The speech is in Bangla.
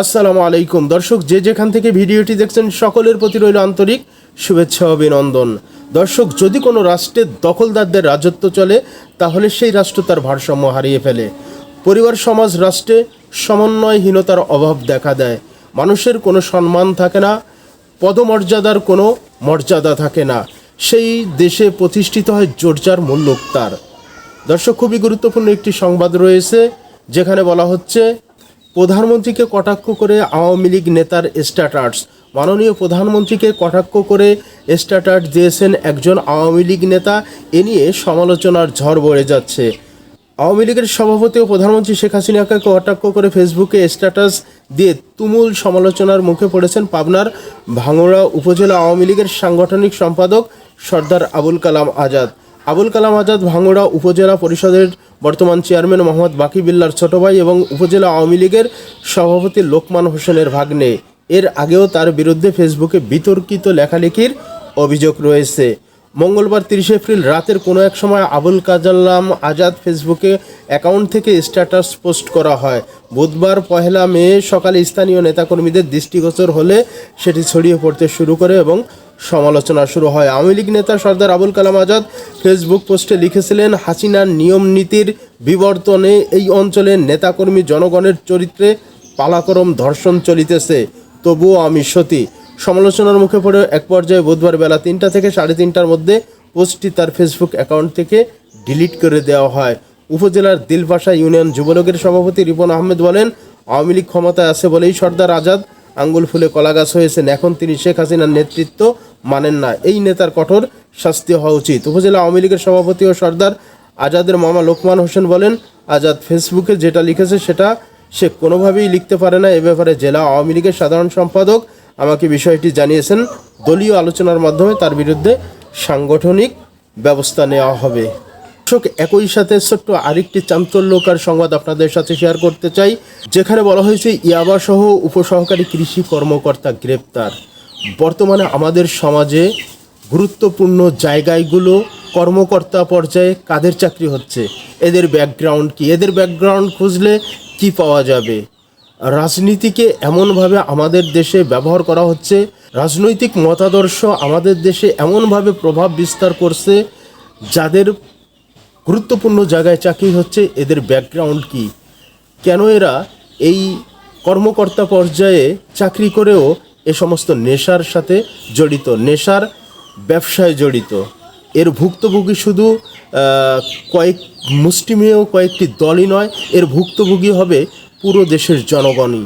আসসালামু আলাইকুম। দর্শক, যে যেখান থেকে ভিডিওটি দেখছেন, সকলের প্রতি রইল আন্তরিক শুভেচ্ছা অভিনন্দন। দর্শক, যদি কোনো রাষ্ট্রের দখলদারদের রাজত্ব চলে, তাহলে সেই রাষ্ট্র তার ভারসাম্য হারিয়ে ফেলে। পরিবার, সমাজ, রাষ্ট্রে সমন্বয়হীনতার অভাব দেখা দেয়। মানুষের কোনো সম্মান থাকে না, পদমর্যাদার কোনো মর্যাদা থাকে না। সেই দেশে প্রতিষ্ঠিত হয় জোরজার মূল্যোক্তার দর্শক, খুবই গুরুত্বপূর্ণ একটি সংবাদ রয়েছে, যেখানে বলা হচ্ছে প্রধানমন্ত্রীকে কটাক্ষ করে আওয়ামী লীগ নেতার স্ট্যাটার্স মাননীয় প্রধানমন্ত্রীকে কটাক্ষ করে স্ট্যাটার্স দিয়েছেন একজন আওয়ামী লীগ নেতা, এ নিয়ে সমালোচনার ঝড় বয়ে যাচ্ছে। আওয়ামী লীগের সভাপতি ও প্রধানমন্ত্রী শেখ হাসিনাকে কটাক্ষ করে ফেসবুকে স্ট্যাটাস দিয়ে তুমুল সমালোচনার মুখে পড়েছেন পাবনার ভাঙড়া উপজেলা আওয়ামী লীগের সাংগঠনিক সম্পাদক সর্দার আবুল কালাম আজাদ। আবুল কালাম আজাদ ভাঙড়া উপজেলা পরিষদের বর্তমান চেয়ারম্যান মোহাম্মদ বাকি বিল্লার ছোট ভাই এবং উপজেলা আওয়ামী লীগের সভাপতি লোকমান হোসেনের ভাগ্নে। এর আগেও তার বিরুদ্ধে ফেসবুকে বিতর্কিত লেখালেখির অভিযোগ রয়েছে। মঙ্গলবার তিরিশে এপ্রিল রাতের কোনো এক সময় আবুল কাজাল্লাম আজাদ ফেসবুকে অ্যাকাউন্ট থেকে স্ট্যাটাস পোস্ট করা হয়। বুধবার পহেলা মে সকালে স্থানীয় নেতাকর্মীদের দৃষ্টিগোচর হলে সেটি ছড়িয়ে পড়তে শুরু করে এবং সমালোচনা শুরু হয়। আওয়ামী লীগ নেতা সর্দার আবুল কালাম আজাদ ফেসবুক পোস্টে লিখেছিলেন, হাসিনার নিয়ম নীতির বিবর্তনে এই অঞ্চলের নেতাকর্মী জনগণের চরিত্রে পালাক্রম ধর্ষণ চলিতেছে। তবুও আমি সতী। সমালোচনার মুখে পড়ে এক পর্যায়ে বুধবার বেলা তিনটা থেকে সাড়ে তিনটার মধ্যে পোস্টটি তার ফেসবুক অ্যাকাউন্ট থেকে ডিলিট করে দেওয়া হয়। উপজেলার দিলপাশা ইউনিয়ন যুবলীগের সভাপতি রিপন আহমেদ বলেন, আওয়ামী লীগ ক্ষমতায় আছে বলেই সর্দার আজাদ আঙ্গুল ফুলে কলাগাছ হয়েছেন। এখন তিনি শেখ হাসিনার নেতৃত্ব মানেন না। এই নেতার কঠোর শাস্তি হওয়া উচিত। উপজেলা আওয়ামী লীগের সভাপতি ও সর্দার আজাদের মামা লোকমান হোসেন বলেন, আজাদ ফেসবুকে যেটা লিখেছে সেটা সে কোনোভাবেই লিখতে পারে না। এ ব্যাপারে জেলা আওয়ামী লীগের সাধারণ সম্পাদক আমাকে বিষয়টি জানিয়েছেন। দলীয় আলোচনার মাধ্যমে তার বিরুদ্ধে সাংগঠনিক ব্যবস্থা নেওয়া হবে। দর্শক, একই সাথে ছোট্ট আরেকটি চাঞ্চল্যকার সংবাদ আপনাদের সাথে শেয়ার করতে চাই। যেখানে বলা হয়েছে, ইয়াবা সহ উপসহকারী কৃষি কর্মকর্তা গ্রেপ্তার। বর্তমানে আমাদের সমাজে গুরুত্বপূর্ণ জায়গাগুলো কর্মকর্তা পর্যায়ে কাদের চাকরি হচ্ছে? এদের ব্যাকগ্রাউন্ড কি? এদের ব্যাকগ্রাউন্ড খুঁজলে কি পাওয়া যাবে? রাজনীতিকে এমনভাবে আমাদের দেশে ব্যবহার করা হচ্ছে, রাজনৈতিক মতাদর্শ আমাদের দেশে এমনভাবে প্রভাব বিস্তার করছে, যাদের গুরুত্বপূর্ণ জায়গায় চাকরি হচ্ছে, এদের ব্যাকগ্রাউন্ড কি? কেন এরা এই কর্মকর্তা পর্যায়ে চাকরি করেও এ সমস্ত নেশার সাথে জড়িত, নেশার ব্যবসায় জড়িত। এর ভুক্তভোগী শুধু কয়েক মুষ্টিমেয় কয়েকটি দলই নয়, এর ভুক্তভোগী হবে পুরো দেশের জনগণই।